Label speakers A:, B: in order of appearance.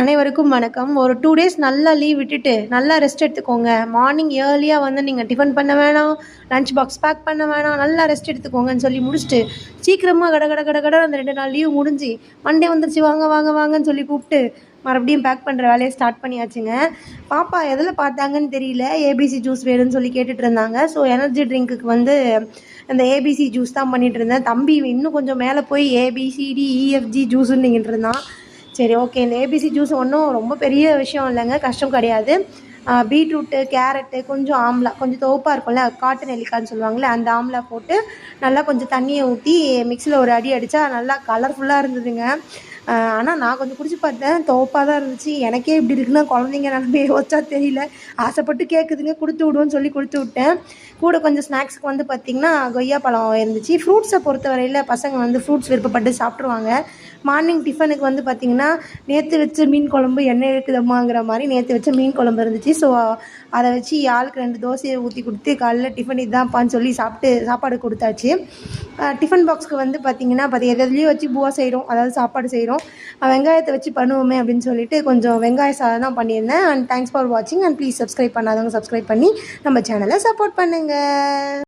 A: அனைவருக்கும் வணக்கம். ஒரு டூ டேஸ் நல்லா லீவ் விட்டுட்டு நல்லா ரெஸ்ட் எடுத்துக்கோங்க. மார்னிங் ஏர்லியாக வந்து நீங்கள் டிஃபன் பண்ண வேணாம் லஞ்ச் பாக்ஸ் பேக் பண்ண வேணாம் நல்லா ரெஸ்ட் எடுத்துக்கோங்கன்னு சொல்லி முடிச்சுட்டு சீக்கிரமாக கட கட கட கட அந்த ரெண்டு நாள் லீவ் முடிஞ்சு மண்டே வந்துருச்சு வாங்க வாங்க வாங்கன்னு சொல்லி கூப்பிட்டு மறுபடியும் பேக் பண்ணுற வேலையை ஸ்டார்ட் பண்ணியாச்சுங்க. பாப்பா எதில் பார்த்தாங்கன்னு தெரியல. ஏபிசி ஜூஸ் வேணும்னு சொல்லி கேட்டுட்டு இருந்தாங்க. ஸோ எனர்ஜி ட்ரிங்க்குக்கு வந்து அந்த ஏபிசி ஜூஸ் தான் பண்ணிகிட்டு இருந்தேன். தம்பி இன்னும் கொஞ்சம் மேலே போய் ஏபிசிடி இஎஃப்ஜி ஜூஸுன்னு நீங்கிட்டு இருந்தான். சரி ஓகே இந்த ஏபிசி ஜூஸ் ஒன்றும் ரொம்ப பெரிய விஷயம் இல்லைங்க. கஷ்டம் கிடையாது. பீட்ரூட்டு கேரட்டு கொஞ்சம் ஆம்லா. கொஞ்சம் துவப்பாக இருக்கும்ல? காட்டு நெல்லிக்காய்னு சொல்லுவாங்கள்ல அந்த ஆம்லா போட்டு நல்லா கொஞ்சம் தண்ணியை ஊற்றி மிக்சியில் ஒரு அடி அடித்தா நல்லா கலர்ஃபுல்லாக இருந்ததுங்க. ஆனால் நான் கொஞ்சம் குடிச்சு பார்த்தேன். துவப்பாக தான் இருந்துச்சு. எனக்கே இப்படி இருக்குன்னா குழந்தைங்க நிலமைய யோசிச்சா தெரியல. ஆசைப்பட்டு கேட்குதுங்க கொடுத்து விடுவோன்னு சொல்லி கொடுத்து விட்டேன். கூட கொஞ்சம் ஸ்நாக்ஸுக்கு வந்து பார்த்திங்கன்னா கொய்யா பழம் இருந்துச்சு. ஃப்ரூட்ஸை பொறுத்த வரையில் பசங்க வந்து ஃப்ரூட்ஸ் விருப்பப்பட்டு சாப்பிட்ருவாங்க மார்னிங் டிஃபனுக்கு வந்து பார்த்திங்கன்னா நேற்று வச்ச மீன் குழம்பு எண்ணெய் இருக்குதம்மாங்கிற மாதிரி நேற்று வச்ச மீன் குழம்பு இருந்துச்சு. ஸோ அதை வச்சு ஆளுக்கு ரெண்டு தோசையை ஊற்றி கொடுத்து காலைல டிஃபன் இதுதான்ப்பான்னு சொல்லி சாப்பிட்டு சாப்பாடு கொடுத்தாச்சு. டிஃபன் பாக்ஸ்க்கு வந்து பார்த்திங்கன்னா பார்த்தி எது எதுலேயும் வச்சு பூவா செய்கிறோம் அதாவது சாப்பாடு செய்கிறோம் வெங்காயத்தை வச்சு பண்ணுவோமே அப்படின்னு சொல்லிட்டு கொஞ்சம் வெங்காய சாதம் தான் பண்ணியிருந்தேன். அண்ட் தேங்க்ஸ் ஃபார் வாட்சிங் அண்ட் ப்ளீஸ் சப்ஸ்கிரைப் பண்ணாதவங்க சப்ஸ்கிரைப் பண்ணி நம்ம சேனலை சப்போர்ட் பண்ணுங்கள்